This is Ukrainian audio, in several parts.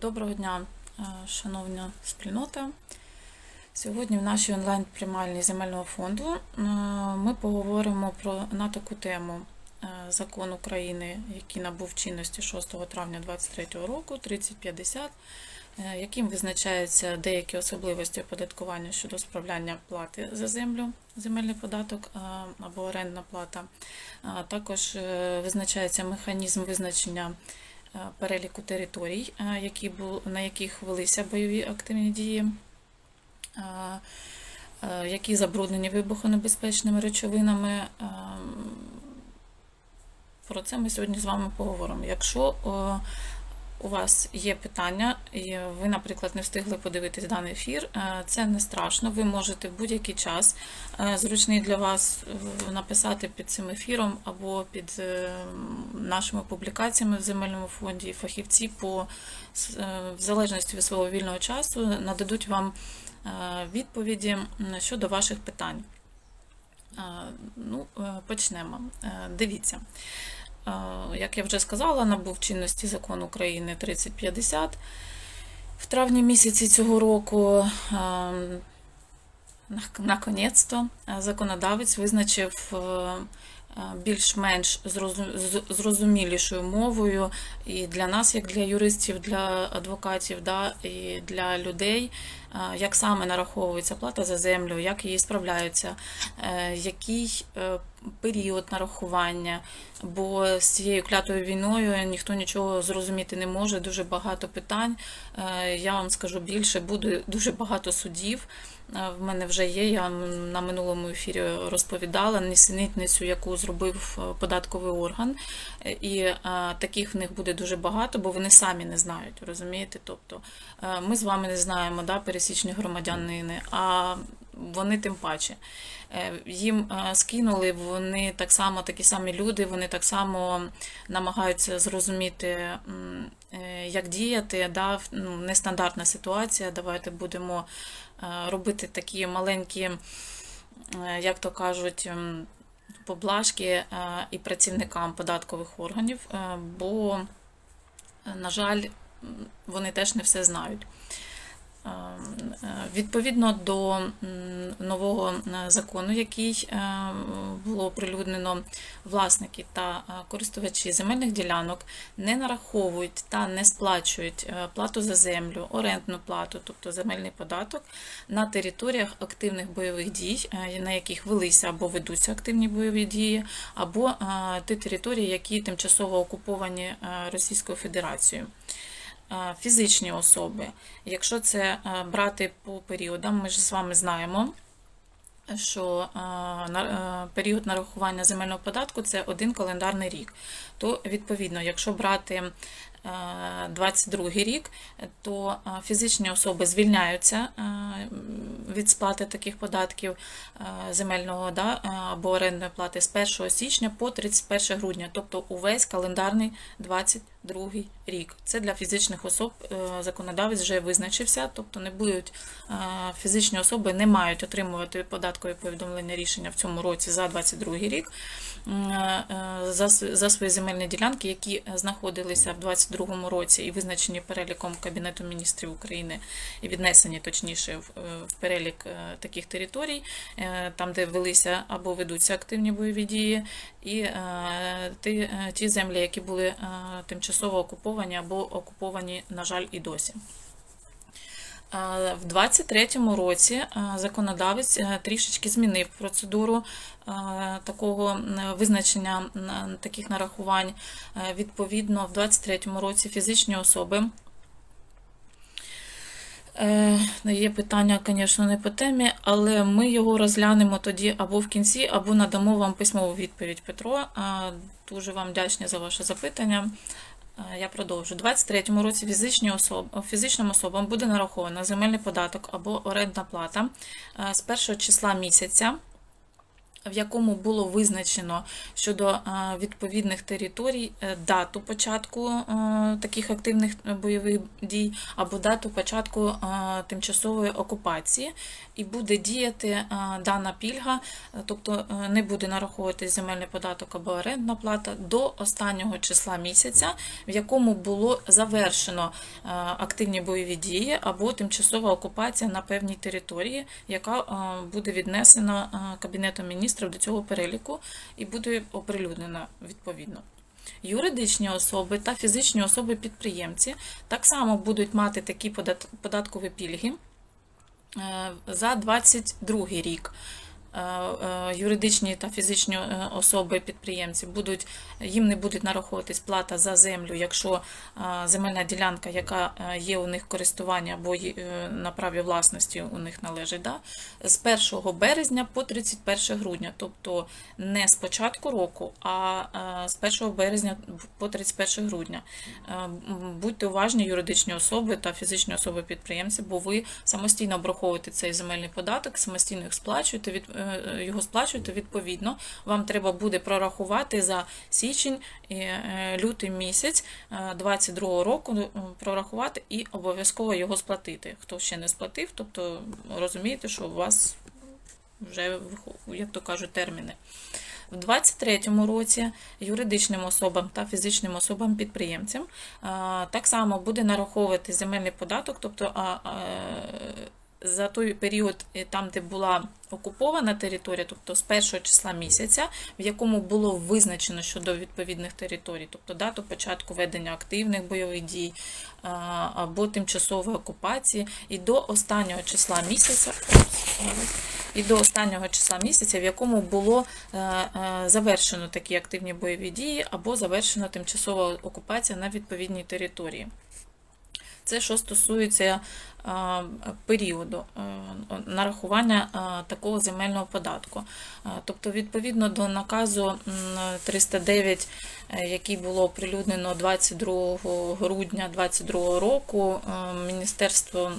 Доброго дня, е, шановна спільнота. Сьогодні в нашій онлайн-приймальні земельного фонду е, ми поговоримо про на таку тему е, закон України, який набув чинності 6 травня 2023 року, 3050, е, яким визначаються деякі особливості оподаткування щодо справляння плати за землю, земельний податок або орендна плата. Також визначається механізм визначення переліку територій, е, які бу- на яких велися бойові активні дії, е, е, які забруднені вибухонебезпечними речовинами. Е, Про це ми сьогодні з вами поговоримо. Якщо е, у вас є питання, і ви, наприклад, не встигли подивитись даний ефір, е, це не страшно. Ви можете в будь-який час е, зручний для вас написати під цим ефіром або під е, нашими публікаціями в земельному фонді. Фахівці по в залежності від свого вільного часу нададуть вам відповіді щодо ваших питань. Ну, почнемо. Дивіться. Як я вже сказала, набув чинності закон України 3050. В травні місяці цього року на- наконець-то законодавець визначив е, більш-менш з- зрозумілішою мовою і для нас, як для юристів, для адвокатів, да, і для людей, е, як саме нараховується плата за землю, як її справляються, е, який е, період нарахування, бо з цією клятою війною ніхто нічого зрозуміти не може, дуже багато питань. Е, Я вам скажу більше, буде дуже багато судів. В мене вже є. Я на минулому ефірі розповідала несенітницю, яку зробив е, податковий орган. Е, І е, таких в них буде дуже багато, бо вони самі не знають, розумієте? Тобто ми з вами не знаємо, да, пересічні громадянини, а вони тим паче. Їм скинули, вони так само, такі самі люди, вони так само намагаються зрозуміти, як діяти. Да? Ну, нестандартна ситуація. Давайте будемо робити такі маленькі, е, як то кажуть, поблажки е, і працівникам податкових органів, е, бо, е, на жаль, вони теж не все знають. Е, Відповідно до нового е, закону, який е, було оприлюднено, власники та користувачі земельних ділянок не нараховують та не сплачують плату за землю, орендну плату, тобто земельний податок, на територіях активних бойових дій, на яких велися або ведуться активні бойові дії, або ті території, які тимчасово окуповані Російською Федерацією. Е, Фізичні особи, якщо це е, брати по періодам, ми ж з вами знаємо, що е, період нарахування земельного податку це один календарний рік. То, відповідно, якщо брати 22 рік, то е, фізичні особи звільняються е, від сплати таких податків е, земельного да, або орендної плати з 1 січня по 31 грудня, тобто увесь календарний 22 рік. Це для фізичних особ законодавець вже визначився, тобто не будуть фізичні особи не мають отримувати податкові повідомлення рішення в цьому році за 22 рік за свої земельні ділянки, які знаходилися в 22 році і визначені переліком Кабінету міністрів України і віднесені точніше в, е, перелік е, таких територій, е, там, де велися або ведуться активні бойові дії, і ті, землі, які були тимчасово окуповані або окуповані, на жаль, і досі. Е, В 23-му році е, законодавець е, трішечки змінив процедуру такого визначення таких нарахувань. Відповідно, в 23-му році фізичні особи. Е, Є питання, звісно, не по темі, але ми його розглянемо тоді або в кінці, або надамо вам письмову відповідь, Петро. Дуже вам вдячні за ваше запитання. Е, Я продовжу. У 23-му році фізичні особи, фізичним особам буде нараховано земельний податок або орендна плата е, з першого числа місяця в якому було визначено щодо е, відповідних територій е, дату початку е, таких активних бойових дій або дату початку тимчасової окупації, і буде діяти дана пільга, тобто не буде нараховуватись земельний податок або орендна плата до останнього числа місяця, в якому було завершено активні бойові дії або тимчасова окупація на певній території, яка буде віднесена Кабінетом міністрів до цього переліку і буде оприлюднена відповідно. Юридичні особи та фізичні особи-підприємці так само будуть мати такі податкові пільги е, за 2022 рік. Е, е, Юридичні та фізичні е, особи підприємці будуть їм не буде нараховуватись плата за землю, якщо земельна ділянка, яка є у них в користуванні або на праві власності у них належить, да, з 1 березня по 31 грудня, тобто не з початку року, а з 1 березня по 31 грудня. Будьте уважні, юридичні особи та фізичні особи підприємці, бо ви самостійно обраховуєте цей земельний податок, самостійно їх сплачуєте, від, його сплачуєте відповідно. Вам треба буде прорахувати за січень і е, лютий місяць 22 року е, прорахувати і обов'язково його сплатити. Хто ще не сплатив, тобто розумієте, що у вас вже, як то кажуть, терміни. В 2023 році юридичним особам та фізичним особам підприємцям так само буде нараховувати земельний податок, тобто за той період, е, там, де була окупована територія, тобто з першого числа місяця, в якому було визначено щодо відповідних територій, тобто дату початку ведення активних бойових дій або тимчасової окупації, і до останнього числа місяця. І до останнього числа місяця, в якому було е, е, завершено такі активні бойові дії або завершена тимчасова окупація на відповідній території. Це що стосується періоду е, нарахування е, такого земельного податку. Е, Тобто, відповідно до наказу м, 309, е, який було оприлюднено 22 грудня 2022 року, міністерство,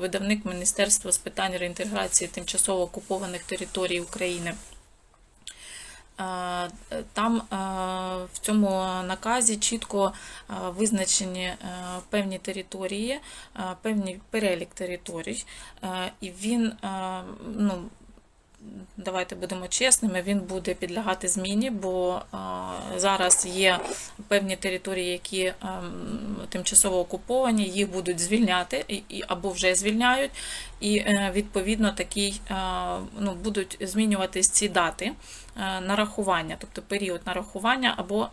видавник Міністерства з питань реінтеграції тимчасово окупованих територій України. Е, Там е, в цьому наказі чітко е, визначені певні території, певний перелік територій, і він, ну, давайте будемо чесними, він буде підлягати зміні, бо зараз є певні території, які ем, тимчасово окуповані, їх будуть звільняти або вже звільняють, і е, відповідно такий, е, ну, будуть змінюватись ці дати е, нарахування, тобто період нарахування або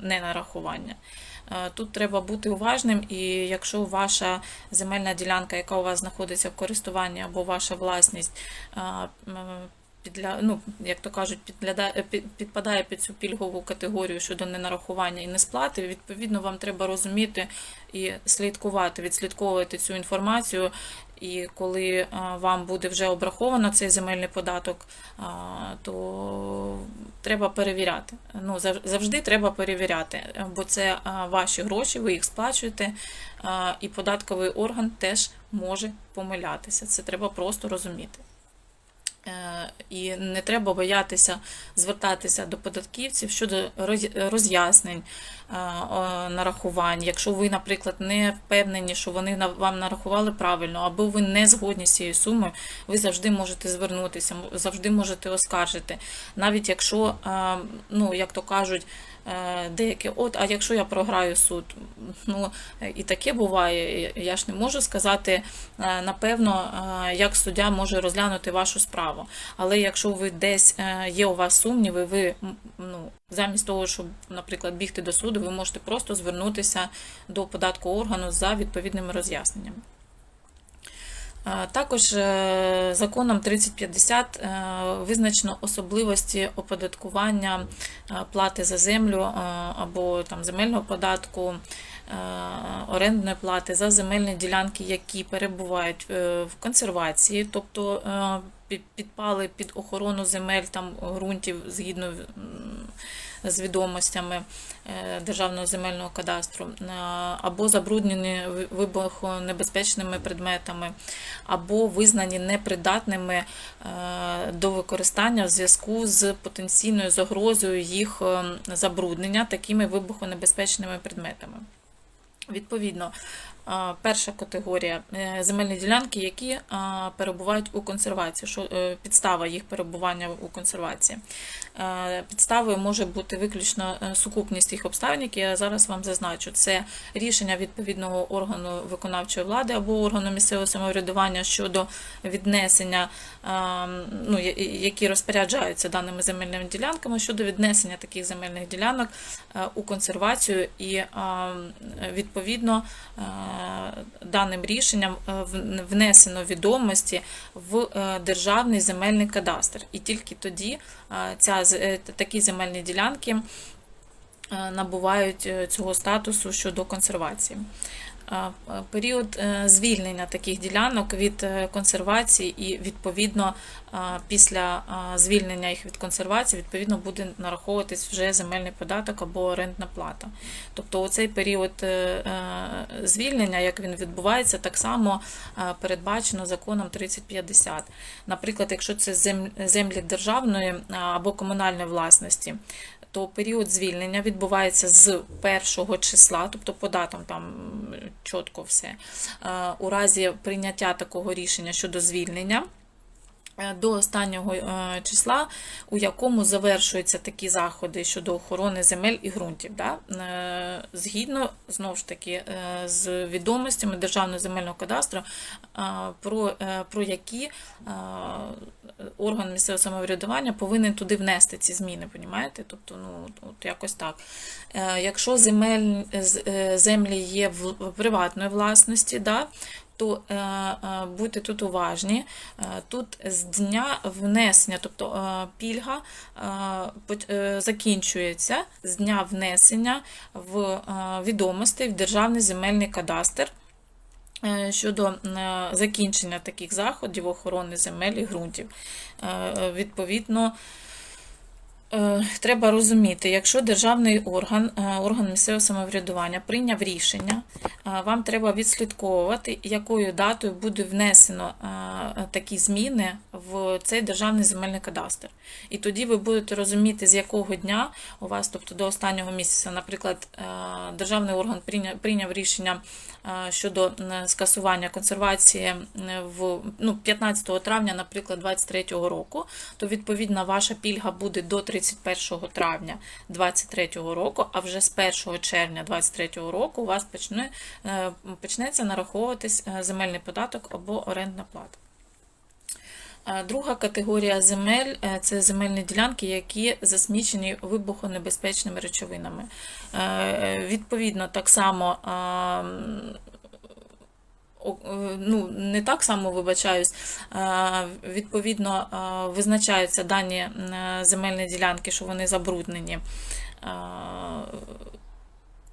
не нарахування. Тут треба бути уважним, і якщо ваша земельна ділянка, яка у вас знаходиться в користуванні, або ваша власність підля, ну, як то кажуть, підглядає, підпадає під цю пільгову категорію щодо ненарахування і несплати, відповідно, вам треба розуміти і слідкувати, відслідковувати цю інформацію. І коли е, вам буде вже обраховано цей земельний податок, то треба перевіряти. Ну, завжди треба перевіряти, е, бо це ваші гроші, ви їх сплачуєте, і податковий орган теж може помилятися. Це треба просто розуміти. Е, І не треба боятися звертатися до податківців щодо роз'яснень е, нарахувань. Якщо ви, наприклад, не впевнені, що вони вам нарахували правильно, або ви не згодні з цією сумою, ви завжди можете звернутися, завжди можете оскаржити. Навіть якщо, е, ну як то кажуть, деякі, от, а якщо я програю суд, ну і таке буває. Я ж не можу сказати, е, напевно, е, як суддя може розглянути вашу справу. Але якщо ви десь е, є у вас сумніви, ви ну, замість того, щоб, наприклад, бігти до суду, ви можете просто звернутися до податкового органу за відповідними роз'ясненнями. Також е, законом 3050 е, визначено особливості оподаткування е, плати за землю або там земельного податку, орендної плати за земельні ділянки, які перебувають в консервації, тобто підпали під охорону земель там ґрунтів згідно з відомостями Державного земельного кадастру, е, або забруднені вибухонебезпечними предметами, або визнані непридатними е, до використання в зв'язку з потенційною загрозою їх е, забруднення такими вибухонебезпечними предметами. Відповідно, перша категорія е, земельні ділянки, які перебувають у консервації. Що е, підстава їх перебування у консервації? Е, Підставою може бути виключно сукупність їх обставин, які я зараз вам зазначу. Це рішення відповідного органу виконавчої влади або органу місцевого самоврядування щодо віднесення, ну, які розпоряджаються даними земельними ділянками щодо віднесення таких земельних ділянок у консервацію і відповідно даним рішенням е, внесено відомості в е, державний земельний кадастр. І тільки тоді е, ця, такі земельні ділянки набувають цього статусу щодо консервації. Період е, звільнення таких ділянок від е, консервації і відповідно після звільнення їх від консервації відповідно буде нараховуватись вже земельний податок або орендна плата. Тобто оцей період е, звільнення, як він відбувається, так само передбачено законом 3050. Наприклад, якщо це зем- землі державної або комунальної власності, то період звільнення відбувається з першого числа, тобто по датам там чітко все. Е, У разі прийняття такого рішення щодо звільнення. Е, До останнього е, числа, у якому завершуються такі заходи щодо охорони земель і ґрунтів, да? Е, згідно знову ж таки з відомостями Державного земельного кадастру, про, про які орган місцевого самоврядування повинен туди внести ці зміни, понімаєте? Тобто, ну от- якось так. Якщо земель, землі є в приватної власності, да, то е, е, будьте тут уважні. Е, Тут з дня внесення, тобто пільга закінчується з дня внесення в відомостей в Державний земельний кадастр. Щодо закінчення таких заходів охорони земель і ґрунтів. Відповідно, Треба розуміти, якщо державний орган, е, орган місцевого самоврядування прийняв рішення, е, вам треба відслідковувати, якою датою буде внесено е, такі зміни в цей державний земельний кадастр. І тоді ви будете розуміти, з якого дня у вас, тобто до останнього місяця, наприклад, е, державний орган прийняв, рішення е, щодо е, скасування консервації е, в ну, 15 травня, наприклад, 2023 року, то відповідно ваша пільга буде до 31 травня 2023 року, а вже з 1 червня 2023 року у вас почне, е, почнеться нараховуватись е, земельний податок або орендна плата. Е, Друга категорія земель це земельні ділянки, які засмічені вибухонебезпечними речовинами. Відповідно, так само ну, не так само вибачаюсь, е, відповідно е, визначаються дані е, земельні ділянки, що вони забруднені. е,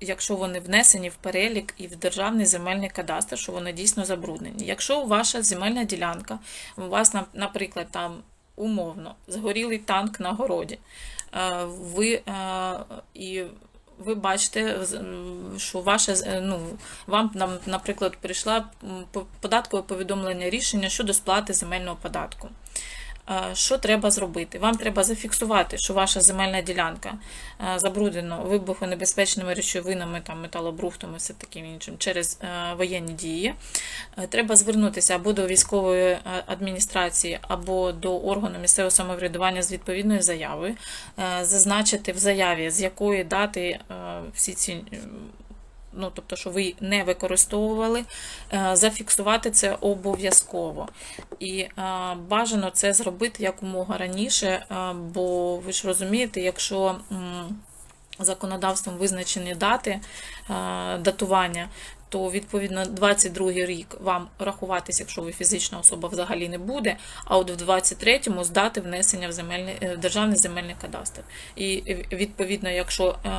Якщо вони внесені в перелік і в державний земельний кадастр, що вони дійсно забруднені. Якщо ваша земельна ділянка, у вас, наприклад, там умовно згорілий танк на городі, е, ви е, і ви бачите, що ваше е, ну, вам, нам, наприклад, прийшла податкове повідомлення рішення щодо сплати земельного податку. Е, Що треба зробити? Вам треба зафіксувати, що ваша земельна ділянка е, забруднена вибухонебезпечними речовинами, там, металобрухтом все таким іншим через е, воєнні дії. Треба звернутися або до військової адміністрації, або до органу місцевого самоврядування з відповідною заявою, зазначити в заяві, з якої дати всі ці. Ну, тобто, що ви не використовували, е, зафіксувати це обов'язково. І е, бажано це зробити якомога раніше, е, бо ви ж розумієте, якщо законодавством визначені дати датування, то відповідно 22 рік вам рахуватись, якщо ви фізична особа, взагалі не буде. А от в 23-му здати внесення в земельний е, в державний земельний кадастр. І відповідно, якщо е,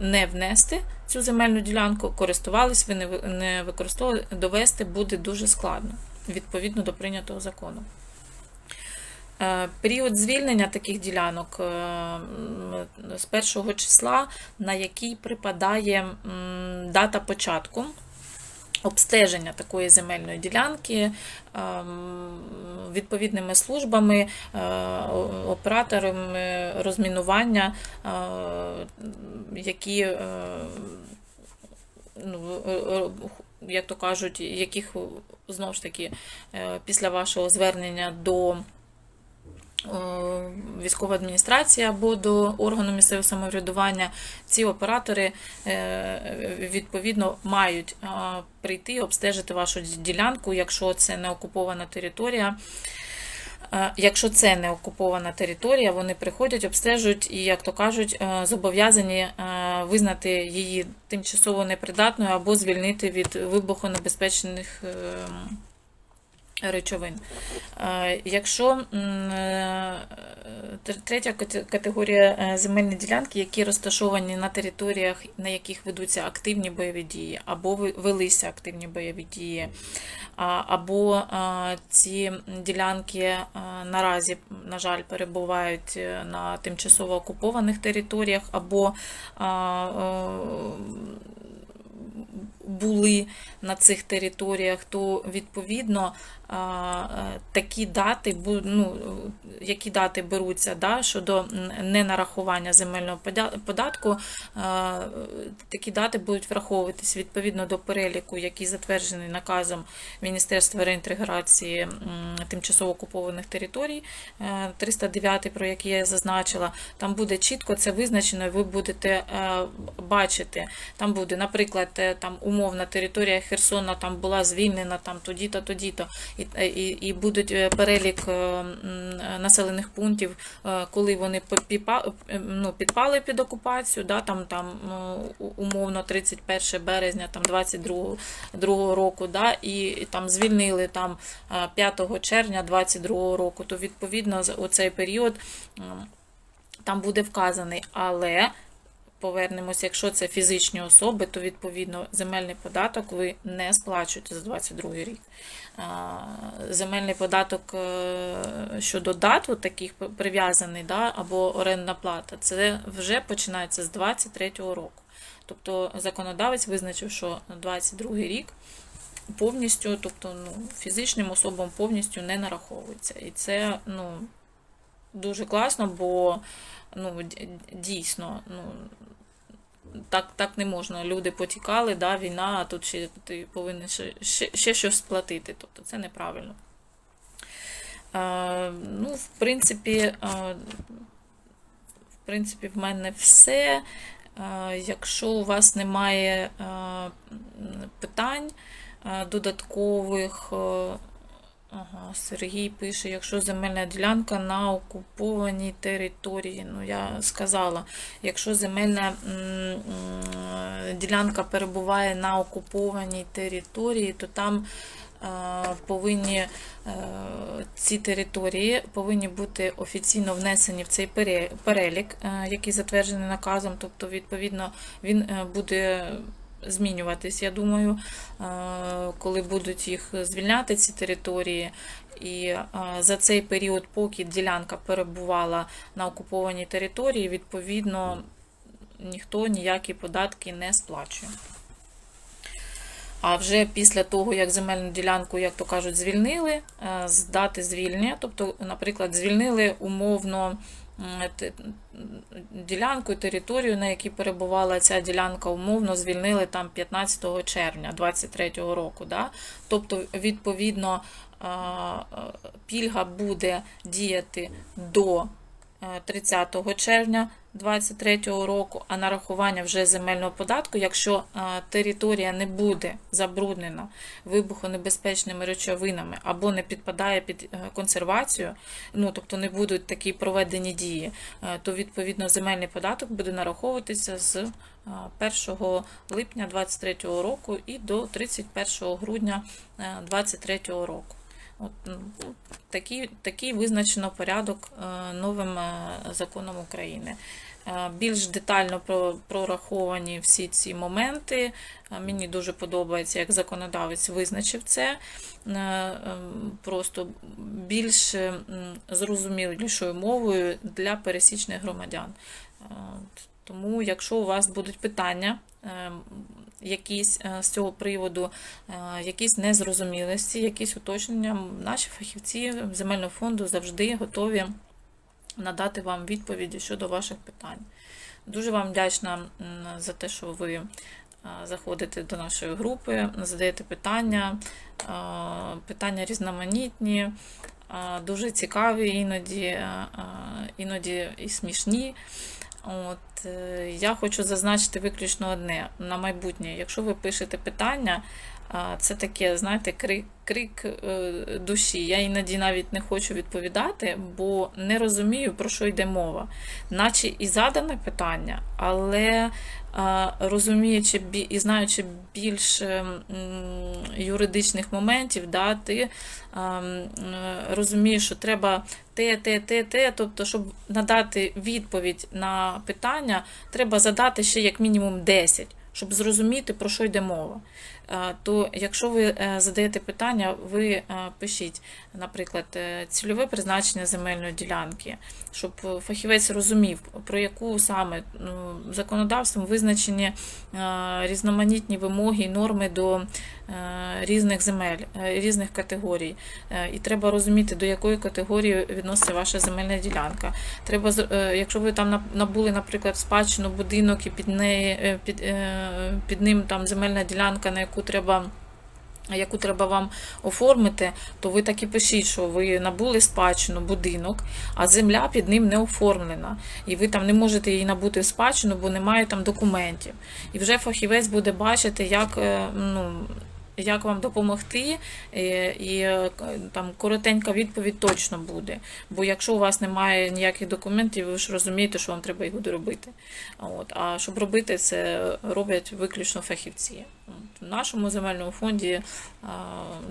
не внести цю земельну ділянку, користувались ви не використовували, довести буде дуже складно відповідно до прийнятого закону. Е, Період звільнення таких ділянок з першого числа, на який припадає дата початку обстеження такої земельної ділянки ем, відповідними службами, е, операторами розмінування, е, які е, ну, як то кажуть, яких знову ж таки після вашого звернення до е, військової адміністрації або до органу місцевого самоврядування, ці оператори е, відповідно мають е, прийти обстежити вашу ділянку, якщо це не окупована територія. Якщо це не окупована територія, вони приходять, обстежують і, як то кажуть, зобов'язані визнати її тимчасово непридатною або звільнити від вибухонебезпечних е, речовин. Е, Якщо е, тр- третя категорія е, земельні ділянки, які розташовані на територіях, на яких ведуться активні бойові дії, або велися активні бойові дії, або ці ділянки наразі, на жаль, перебувають на тимчасово окупованих територіях, або були на цих територіях, то відповідно е, такі дати, ну, е, які дати беруться да, щодо ненарахування земельного податку, е, такі дати будуть враховуватись відповідно до переліку, який затверджений наказом Міністерства реінтеграції тимчасово окупованих територій, е, 309, про який я зазначила. Там буде чітко це визначено, і ви будете е, бачити. Там буде, наприклад, е, там умовна територія Херсона там була звільнена там тоді-то, тоді-то, і, і, і будуть е, перелік е, населених пунктів, е, коли вони е, ну, підпали під окупацію, да, там, там ну, умовно 31 березня там 22 другого року, да, і, і там звільнили там е, 5 червня 22 року, то відповідно за оцей період там буде вказаний, але повернемося, якщо це фізичні особи, то відповідно земельний податок ви не сплачуєте за 22 рік. Земельний податок е, щодо дат от таких прив'язаний, да, або орендна плата, це вже починається з 23 року. Тобто законодавець визначив, що 22 рік повністю, тобто ну, фізичним особам повністю не нараховується. І це ну, дуже класно, бо ну, дійсно, ну, так, так не можна. Люди потікали, да, війна, а тут ще ти повинен ще, ще, ще щось сплатити. Тобто це неправильно. Е, ну, в принципі, е, в принципі, в мене все. Е, Якщо у вас немає е, питань е, додаткових, Ага, Сергій пише, якщо земельна ділянка на окупованій території. Ну, я сказала, якщо земельна ділянка перебуває на окупованій території, то там е, повинні е, ці території повинні бути офіційно внесені в цей пере- перелік, е, який затверджений наказом. Тобто, відповідно, він буде змінюватись, я думаю, е, коли будуть їх звільняти, ці території. І е, за цей період, поки ділянка перебувала на окупованій території, відповідно, ніхто ніякі податки не сплачує. А вже після того, як земельну ділянку, як то кажуть, звільнили, е, з дати звільнення, тобто, наприклад, звільнили умовно м, і ділянку, територію, на якій перебувала ця ділянка, умовно звільнили там 15 червня 2023 року. Да? Тобто, відповідно, пільга буде діяти до 30 червня 2023 року, а нарахування вже земельного податку, якщо е, територія не буде забруднена вибухонебезпечними речовинами або не підпадає під е, консервацію, ну тобто не будуть такі проведені дії, е, то відповідно земельний податок буде нараховуватися з е, 1 липня 2023 року і до 31 грудня 2023 року. От, ну, такий, такий визначено порядок е, новим е, законом України. е, більш детально прораховані всі ці моменти. Мені дуже подобається, як законодавець визначив це ем, просто більш зрозумілішою мовою для пересічних громадян. Тому, якщо у вас будуть питання, е, якісь е, з цього приводу, е, якісь незрозумілості, якісь уточнення, наші фахівці земельного фонду завжди готові надати вам відповіді щодо ваших питань. Дуже вам вдячна за те, що ви заходите до нашої групи, задаєте питання, питання різноманітні, дуже цікаві, іноді, іноді і смішні. От, е, я хочу зазначити виключно одне на майбутнє. Якщо ви пишете питання, це таке, знаєте, крик, крик е, душі. Я іноді навіть не хочу відповідати, бо не розумію, про що йде мова. Наче і задане питання, але розуміючи і знаючи більше юридичних моментів, да, ти а, м, е, розумієш, що треба те, те, те, те. Тобто, щоб надати відповідь на питання, треба задати ще як мінімум 10, щоб зрозуміти, про що йде мова. Е, То якщо ви е, задаєте питання, ви е, пишіть, наприклад, цільове призначення земельної ділянки, щоб фахівець розумів, про яку саме ну, законодавством визначені різноманітні вимоги і норми до різних земель, різних категорій. І треба розуміти, до якої категорії відноситься ваша земельна ділянка. Треба, якщо ви там набули, наприклад, спадщину будинок і під, неї, під, під ним там земельна ділянка, на яку треба. Яку треба вам оформити, то ви так і пишіть, що ви набули спадщину будинок, а земля під ним не оформлена. І ви там не можете її набути в спадщину, бо немає там документів. І вже фахівець буде бачити, як, е, ну, як вам допомогти, е, і е, там коротенька відповідь точно буде. Бо якщо у вас немає ніяких документів, ви ж розумієте, що вам треба їх доробити. От. А щоб робити це, роблять виключно фахівці. От. В нашому земельному фонді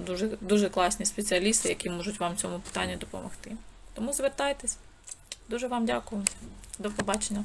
дуже, дуже класні спеціалісти, які можуть вам в цьому питанні допомогти. Тому звертайтесь. Дуже вам дякую. До побачення.